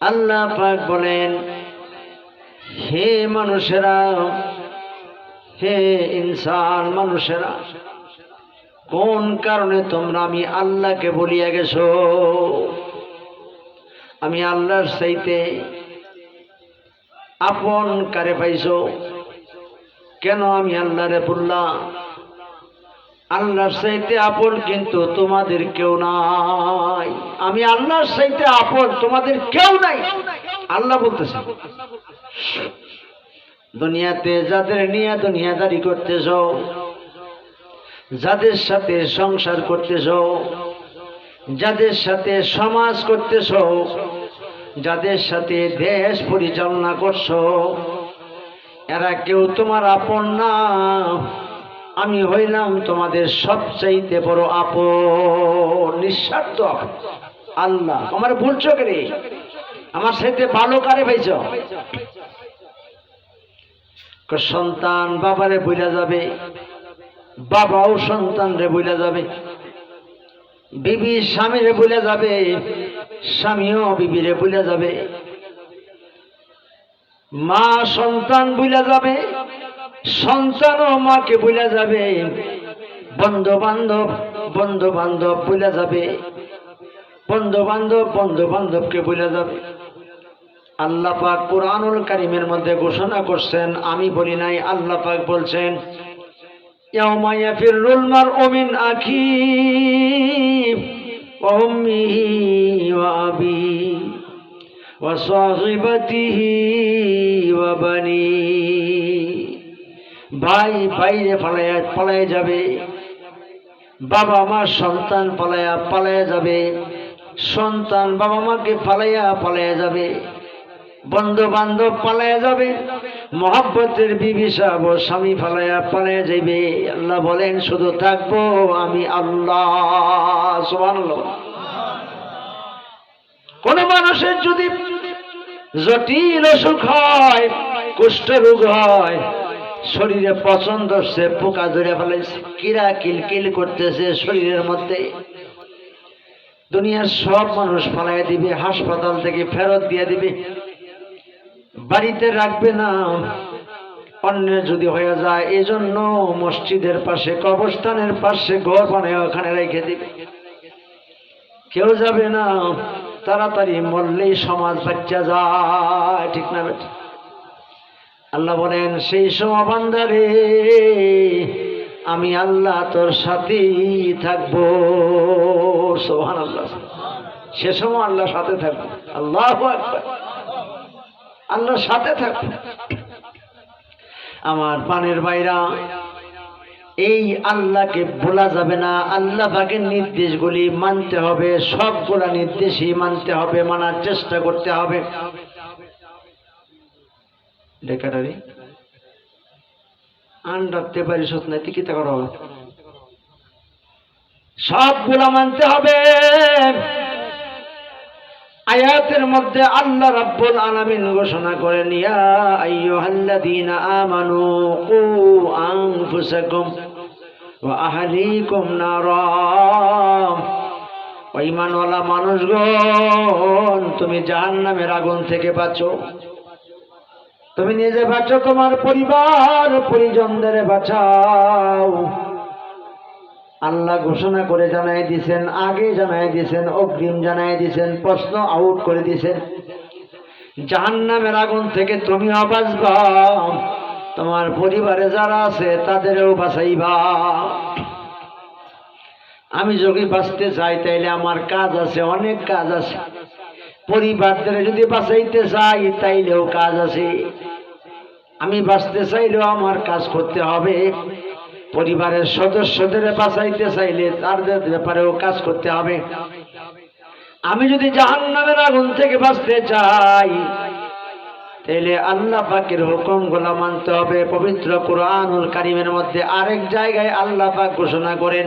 আল্লাহ পাক বলেন, হে মানুষেরা, হে ইনসান মানুষেরা, কোন কারণে তোমরা আমি আল্লাহকে বলিয়া গেছো? আমি আল্লাহর চাইতে আপন কারে পাইছো? কেন আমি আল্লাহরে বললাম আল্লাহর চাইতে আপন কিন্তু তোমাদের কেউ নাই। আমি আল্লাহর চাইতে আপন, তোমাদের কেউ নাই। আল্লাহ বলতেছে, দুনিয়াতে যাদের নিয়ে দুনিয়াদারি করতেছ, যাদের সাথে সংসার করতেছ, যাদের সাথে সমাজ করতেছ, যাদের সাথে দেশ পরিচালনা করছ, এরা কেউ তোমার আপন না। আমি হইলাম তোমাদের সবচাইতে বড় আপন, নিঃস্বার্থ আল্লাহ, আমার বলছো কে রে আমার সাথে ভালো কারে পাইছ? সন্তান বাবারে বইলা যাবে, বাবাও সন্তানরে বইলা যাবে, বিবি স্বামীরে বইলা যাবে, স্বামীও বিবিরে বইলা যাবে। মা সন্তান বইলা যাবে সন্তানও মাকে বুঝা যাবে। বন্ধু বান্ধব বন্ধু বান্ধব বুঝা যাবে। বন্ধু বান্ধব বন্ধু বান্ধবকে বুঝা যাবে। আল্লাহ পাক কোরআনুল কারিমের মধ্যে ঘোষণা করছেন, আমি বলি নাই, আল্লাহ পাক বলছেন, ইয়াউমা ভাই বাইরে পালাইয়া পালায় যাবে। বাবা মা সন্তান পালায়া পালায়া যাবে। সন্তান বাবা মাকে পালাইয়া পালায়া যাবে। বন্ধু বান্ধব পালায়া যাবে। মহাব্বতের বিবিসা ও স্বামী পালায়া পালায়া যাবে আল্লাহ বলেন, শুধু থাকব আমি আল্লাহ। কোন মানুষের যদি জটিল অসুখ হয়, কুষ্ঠ রোগ হয় শরীরে পছন্দ সে পোকা ধরে ফেলেছে কিরা কিলকিল করতেছে শরীরের মধ্যে। দুনিয়ার সব মানুষ ফালাই দিবে, হাসপাতাল থেকে ফেরত দিয়ে দিবে। বাড়িতে রাখবে না, অন্যের যদি হয়ে যায়, এজন্য মসজিদের পাশে, কবরস্থানের পাশে ঘর বানায় ওখানে রেখে দিবে। কেউ যাবে না, তাড়াতাড়ি মরলেই সমাজ বাচ্চা যায়, ঠিক না বেটা? আল্লাহ বলেন, সেই সময় বান্দারে, আমি আল্লাহ তোর সাথেই থাকব। সোহান আল্লাহ সে সময় আল্লাহ সাথে থাকব। আল্লাহ আল্লাহ সাথে থাকব। আমার পানের বাইরা এই আল্লাহকে ভোলা যাবে না। আল্লাহ পাকের নির্দেশগুলি মানতে হবে, সবগুলা নির্দেশই মানতে হবে, মানার চেষ্টা করতে হবে। লেখাটারি। আন্ডারতে পারিস না তুই কিতা করো সবগুলা মানতে হবে। আয়াতের মধ্যে আল্লাহ রাব্বুল আলামিন ঘোষণা করেন, ইয়া আইয়ুহাল্লাযীনা আমানু কু আনফুসাকুম ওয়া আহলিকুম নারা। ও ঈমানওয়ালা মানুষগণ, তুমি জাহান্নামের আগুন থেকে বাঁচো। তুমি নিজে বাঁচো, তোমার পরিবার, পরিজনদের বাঁচাও। আল্লাহ ঘোষণা করে জানাই দিছেন, আগে জানাই দিছেন, অগ্রিম জানাই দিছেন, প্রশ্ন আউট করে দিছেন। জাহান্নামের আগুন থেকে তুমিও বাঁচবা। তোমার পরিবারে যারা আছে, তাদেরও বাঁচাইবা। আমি যদি বাঁচতে চাই, তাইলে আমার কাজ আছে, অনেক কাজ আছে। পরিবারদের যদি বাঁচাইতে চাই, তাইলেও কাজ আছে। আমি বাঁচতে চাইলেও আমার কাজ করতে হবে। পরিবারের সদস্যদের বাঁচাইতে চাইলে তাদের ব্যাপারেও কাজ করতে হবে। আমি যদি জাহান্নামের আগুন থেকে বাঁচতে চাই তাহলে আল্লাহ পাকের হুকুমগুলা মানতে হবে। পবিত্র কোরআনুল কারিমের মধ্যে আরেক জায়গায় আল্লাহ পাক ঘোষণা করেন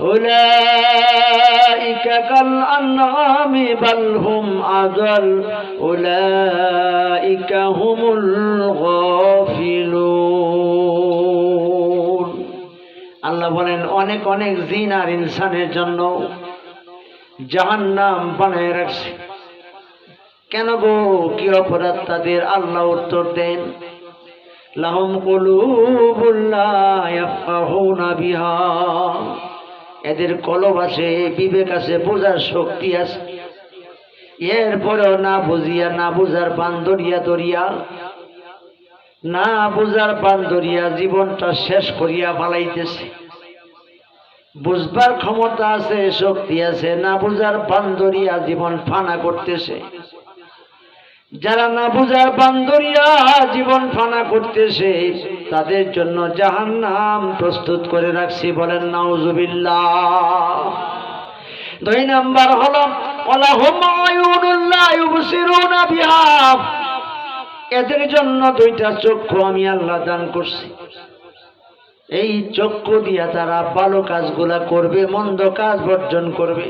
أولئك كالأنعام بل هم أضل أولئك هم الغافلون আল্লাহ বলেন অনেক অনেক জিন আর ইনসানের জন্য জাহান্নাম বানায় রাখছে কেন গো কি অপরাধ তাদের আল্লাহ উত্তর দেন লাহম কুলুবুল্লাহ বিহা এদের কলব আছে, বিবেক আছে, বোঝার শক্তি আছে। এরপরেও না বুঝিয়া, না বুঝার বান্দরিয়া দরিয়া না বুঝার পান বান্দরিয়া জীবনটা শেষ করিয়া ফালাইতেছে। বুঝবার ক্ষমতা আছে, শক্তি আছে, না বুঝার পান বান্দরিয়া জীবন ফানা করতেছে। যারা না বুঝার পান বান্দরিয়া জীবন ফানা করতেছে তাদের জন্য জাহান নাম প্রস্তুত করে রাখছি, বলেন নাউজুবিল্লাহ। দুই নাম্বার হলো এদের জন্য দুইটা চক্ষু আমি আল্লাহ দান করছি। এই চক্ষু দিয়া তারা ভালো কাজগুলা করবে, মন্দ কাজ বর্জন করবে।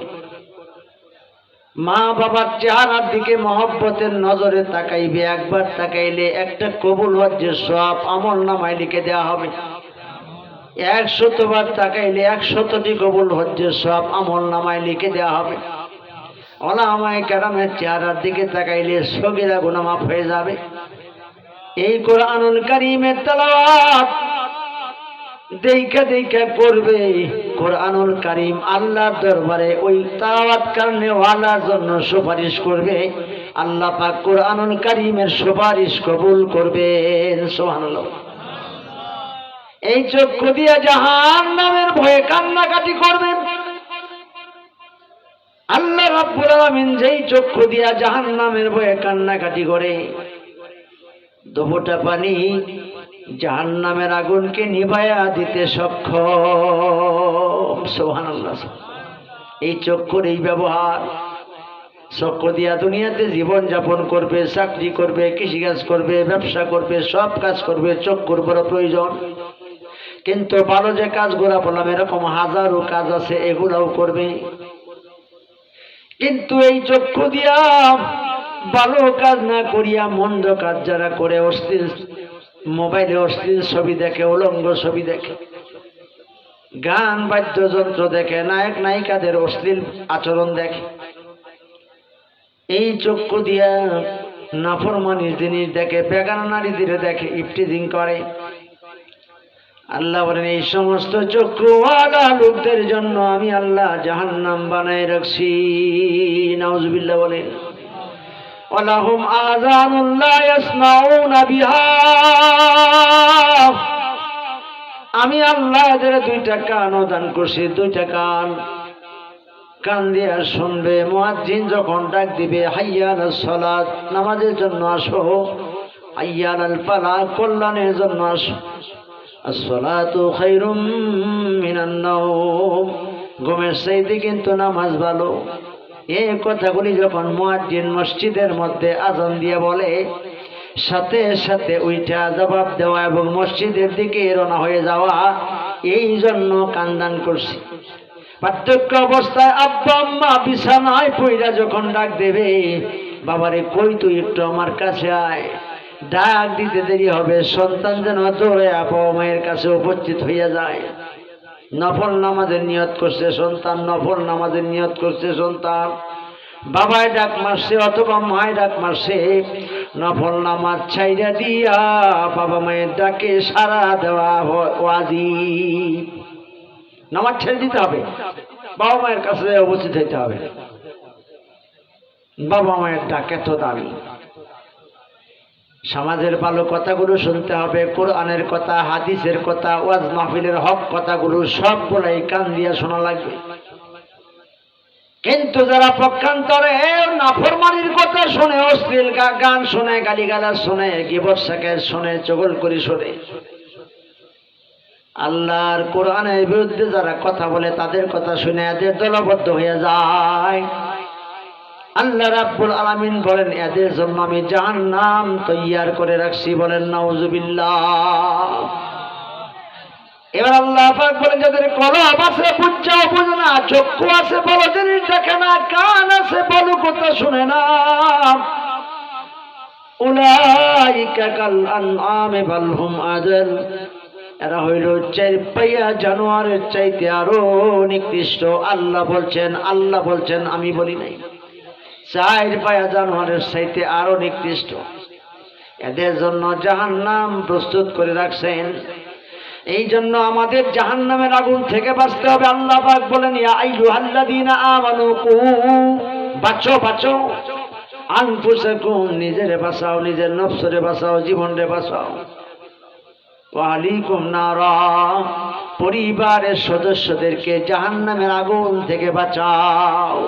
মা বাবার চেহারার দিকে মহব্বতের নজরে তাকাইবে, একবার তাকাইলে একটা কবুল হজ্জের সব আমল নামায় লিখে দেওয়া হবে। একশতবার তাকাইলে একশতটি কবুল হজ্জের সব আমল নামায় লিখে দেওয়া হবে। অলামায় কেরামের চেহারার দিকে তাকাইলে সগিরা গুণা মাফ হয়ে যাবে। এই কোরআনুল কারিমের তালাওয়াত দেখা দেখা করবে। কোরআনুল কারিম আল্লাহর দরবারে ওই তাওয়াত কারণে জন্য সুপারিশ করবে। আল্লাহ পাক কোরআনুল কারিমের সুপারিশ কবুল করবেন সুবহানাল্লাহ। এই চক্ষু দিয়া জাহান নামের ভয়ে কান্নাকাটি করবেন। আল্লাহ রাব্বুল আলামিন যেই চক্ষু দিয়া জাহান নামের ভয়ে কান্নাকাটি করে, দুফোটা পানি জাহান নামের আগুনকে নিভায়া দিতে সক্ষম। সোহানাল্লাহ এই চক্ষুর এই ব্যবহার চক্ষু দিয়া দুনিয়াতে জীবন যাপন করবে, চাকরি করবে, কৃষিকাজ করবে, ব্যবসা করবে, সব কাজ করবে চক্ষুর বড় প্রয়োজন। কিন্তু ভালো যে কাজগুলা বললাম, এরকম হাজারো কাজ আছে, এগুলাও করবে। কিন্তু এই চক্ষু দিয়া ভালো কাজ না করিয়া মন্দ কাজ যারা করে, অশ্লীল মোবাইলে অশ্লীল ছবি দেখে, উলঙ্গ ছবি দেখে গান, বাদ্যযন্ত্র দেখে, নায়ক, নায়িকাদের অশ্লীল আচরণ দেখে। এই চক্ষু দিয়া নাফরমানির জিনিস দেখে, বেগানা নারীদের দেখে, ইফটিজিং করে। আল্লাহ বলেন, এই সমস্ত চক্ষু আগা লোকদের জন্য আমি আল্লাহ জাহান নাম বানাই রাখছি নাউজবিল্লা বলে ওলাহুম আজানুল্লাহ আমি আল্লাহ এদের দুইটা কানও দান করছি, দুইটা কান। কান দিয়া শুনবে, মুয়াজ্জিন যখন ডাক দিবে, হাইয়াল সলাদ নামাজের জন্য আসো। হাইয়াল আল পালা কল্যাণের জন্য আসো। আসসালাতু খায়রুম মিনান নাওম। কিন্তু নামাজ ভালো। এই কথাগুলি যখন মুয়াজ্জিন মসজিদের মধ্যে আজান দিয়ে বলে সাথে সাথে উইটা জবাব দেওয়া এবং মসজিদের দিকে রওনা হয়ে যাওয়া এই জন্য কান্দান করছি। পার্থক্য অবস্থায় আব্বা আম্মা বিছানায় পইরা যখন ডাক দেবে, বাবারে, কই তুই একটু আমার কাছে আয়। ডাক দিতে দেরি হবে, সন্তান যেন দৌড়ে বাবা মায়ের কাছে উপস্থিত হইয়া যায়। নফল নামাজের নিয়ত করছে সন্তান, নফল নামাজের নিয়ত করছে সন্তান। বাবায় ডাক মারছে অথবা মায় ডাক মারছে নফল নামাজ ছাইরা দিয়া বাবা মায়ের ডাকে সারা দেওয়া ওয়াজি নামাজ ছেড়ে দিতে হবে। বাবা মায়ের কাছে উপস্থিত হইতে হবে। বাবা মায়ের ডাক এত দামি সমাজের ভালো কথাগুলো শুনতে হবে, কোরআনের কথা, হাদিসের কথা, ওয়াজ মাহফিলের হক কথাগুলো সবগুলাই কান দিয়ে শোনা লাগবে। কিন্তু যারা পক্ষান্তরে নাফরমানির কথা শুনে, অশ্লীল গান শুনে গালিগালা শুনে গিবর্ষাকে শুনে, চগল করি শুনে, আল্লাহর কোরআনের বিরুদ্ধে যারা কথা বলে, তাদের কথা শুনে এদের দলবদ্ধ হয়ে যায়। আল্লাহ রাব্বুল আলামিন বলেন, এদের জন্য আমি জাহান্নাম তৈয়ার করে রাখছি। বলেন, নাউজুবিল্লাহ। এবার আল্লাহ পাক বলেন, যাদের কলব আছে বুঝাও বুঝে না চক্ষু আছে, বলো জিনিস দেখে না, কান আছে, বলো কথা শুনে না। উলাইকা কাল আনআমে এরা হইল পাইয়া জানোয়ারের চাইতে আরও নিকৃষ্ট। আল্লাহ বলছেন আল্লাহ বলছেন, আমি বলি নাই। চার পায়া জানোয়ারের চাইতে আরও নিকৃষ্ট। এদের জন্য জাহান্নাম প্রস্তুত করে রাখছেন। এই জন্য আমাদের জাহান্নামের আগুন থেকে বাঁচতে হবে। আল্লাহ বলেন নিজেরে বাঁচাও, নিজের নফসরে বাঁচাও, জীবনরে বাঁচাও। ওয়ালিকুম নারা, পরিবারের সদস্যদেরকে জাহান্নামের আগুন থেকে বাঁচাও।